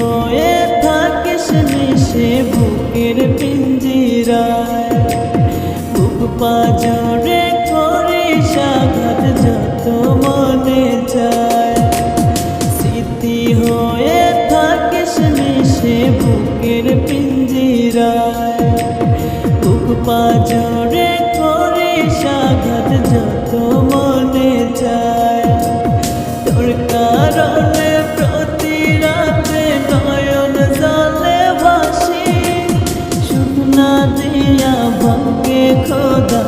হয়ে থাকিস মিশে বুকের পিঞ্জিরায়। বুক পাজরে করে সাঘাত যত মনে যায় স্মৃতি হয়ে থাকিস মিশে বুকের পিঞ্জিরায়। বুক পাজরে দুনিয়া ভাঙ্গে খোদা।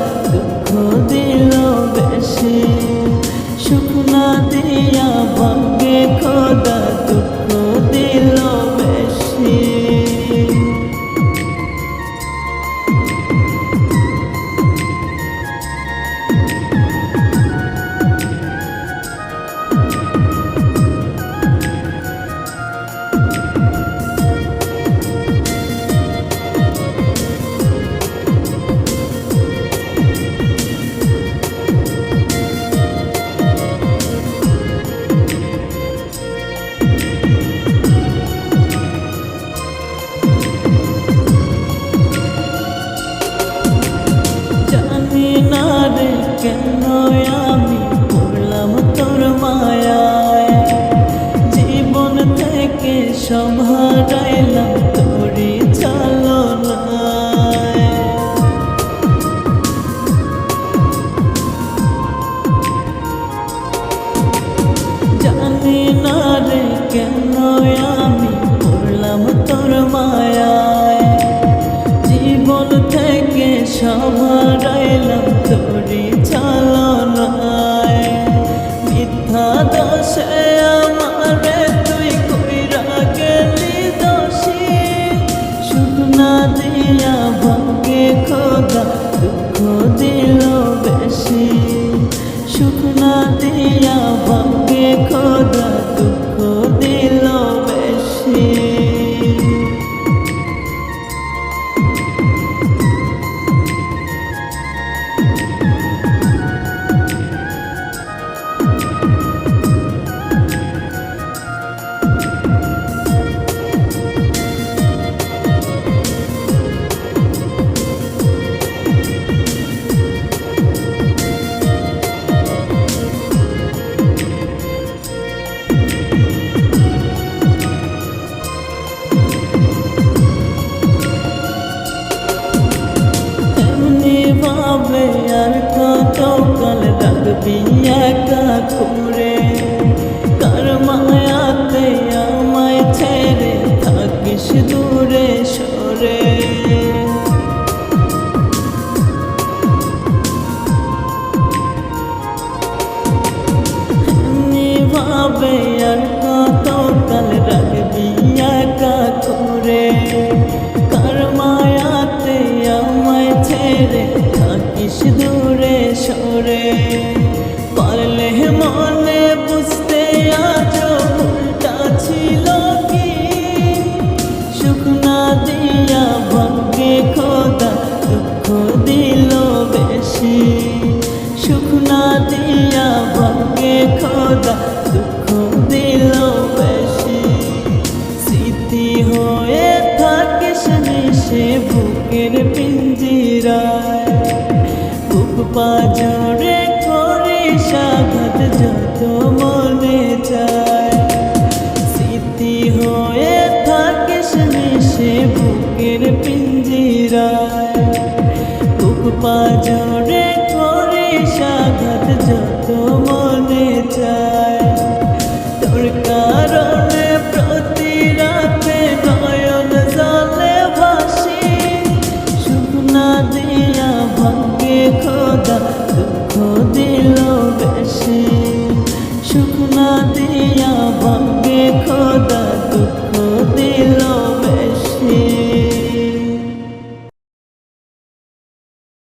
全都一。শুকনা দেয়া ভাগ্যে খোদা তুমি থাকবি একা করে কার মায়াতে আমায় ছেড়ে থাকিস দূরে সরে? ভাবে আর পাজরে করে সাগত যত মনে চায়। স্মৃতি হয়ে থাকে সে বুকের পিঞ্জিরায়। বুক পাজরে